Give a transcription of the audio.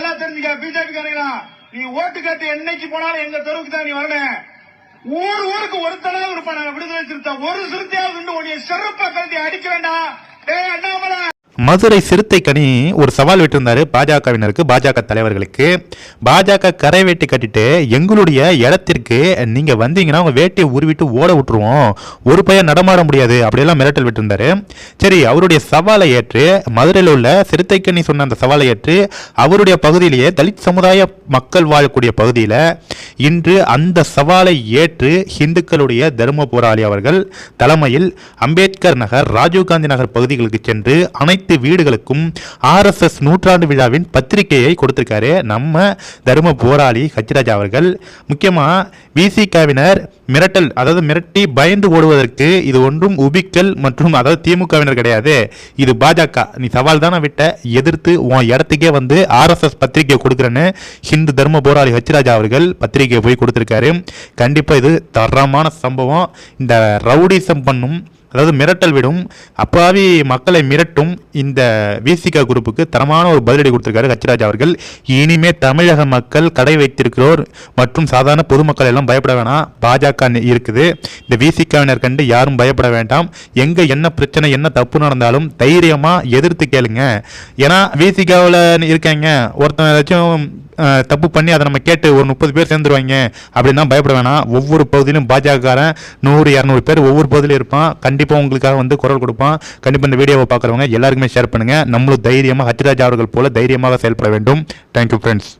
நல்லா தெரிஞ்சுக்க பிஜேபி காரங்களா? நீ ஓட்டு கேட்டு என்னைக்கு போனாலும் எங்க தெருவுக்கு தான் நீ வரணும். ஊர் ஊருக்கு ஒருத்தனாவது இருப்பான் நாங்க விடுதலை சிறுத்தை. ஒரு சிறுத்தையாவது உண்டு உன்னைய செருப்ப கழட்டி அடிக்க வேண்டாம். மதுரை சிறுத்தை கனி ஒரு சவால் விட்டிருந்தாரு பாஜகவினருக்கு பாஜக தலைவர்களுக்கு. பாஜக கரை வேட்டி கட்டிட்டு எங்களுடைய இடத்திற்கு நீங்க வந்தீங்கன்னா அவங்க வேட்டியை உருவிட்டு ஓட விட்டுருவோம். ஒரு பையன் நடமாட முடியாது. அப்படியெல்லாம் மிரட்டல் விட்டிருந்தாரு. சரி அவருடைய சவாலை ஏற்று மதுரையில் உள்ள சிறுத்தை கனி சொன்ன அந்த சவாலை ஏற்று அவருடைய பகுதியிலேயே தலித் சமுதாய மக்கள் வாழக்கூடிய பகுதியில் இன்று அந்த சவாலை ஏற்று இந்துக்களுடைய தர்ம போராளி அவர்கள் தலைமையில் அம்பேத்கர் நகர் ராஜீவ்காந்தி நகர் பகுதிகளுக்கு சென்று அனைத்து வீடுகளுக்கும் ஆர்எஸ்எஸ் நூற்றாண்டு விழாவின் பத்திரிகையை கொடுத்திருக்காரு. நம்ம தர்ம போராளி ஹச்சிராஜா அவர்கள். முக்கியமாக விசிகாவினர் மிரட்டல் அதாவது மிரட்டி பயந்து ஓடுவதற்கு இது ஒன்றும் உபிக்கல் மற்றும் அதாவது திமுகவினர் கிடையாது. இது பாஜக. நீ சவால் தானே விட்ட. எதிர்த்து உன் இடத்துக்கே வந்து ஆர்எஸ்எஸ் பத்திரிகை கொடுக்குறேன்னு ஹிந்து தர்ம போராளி ஹச்ராஜா அவர்கள் பத்திரிகையை போய் கொடுத்துருக்காரு. கண்டிப்பாக இது தரமான சம்பவம். இந்த ரவுடிசம் பண்ணும் அதாவது மிரட்டல் விடும் அப்பாவி மக்களை மிரட்டும் இந்த விசிகா குரூப்புக்கு தரமான ஒரு பதிலடி கொடுத்திருக்காரு கச்சிராஜ் அவர்கள். இனிமே தமிழக மக்கள் கடை வைத்திருக்கிறோர் மற்றும் சாதாரண பொதுமக்கள் எல்லாம் பயப்பட வேணாம். பாஜக இருக்குது. இந்த விசிகாவினர் கண்டு யாரும் பயப்பட வேண்டாம். எங்கே என்ன பிரச்சனை என்ன தப்பு நடந்தாலும் தைரியமாக எதிர்த்து கேளுங்க. ஏன்னா விசிகாவில் இருக்காங்க. ஒருத்தன் ஏதாச்சும் தப்பு பண்ணி அதை நம்ம கேட்டு ஒரு முப்பது பேர் சேர்ந்துருவாங்க அப்படின்னா பயப்பட வேணாம். ஒவ்வொரு பகுதியிலும் பாஜகக்காரன் நூறு இரநூறு பேர் ஒவ்வொரு பகுதியிலும் இருப்பான். கண்டிப்பாக உங்களுக்காக வந்து குரல் கொடுப்பான். கண்டிப்பாக இந்த வீடியோவை பார்க்குறவங்க எல்லாருக்குமே ஷேர் பண்ணுங்கள் நம்மளும் தைரியமாக ஹச்ராஜ் அவர்கள் போல தைரியமாக செயல்பட வேண்டும். Thank you friends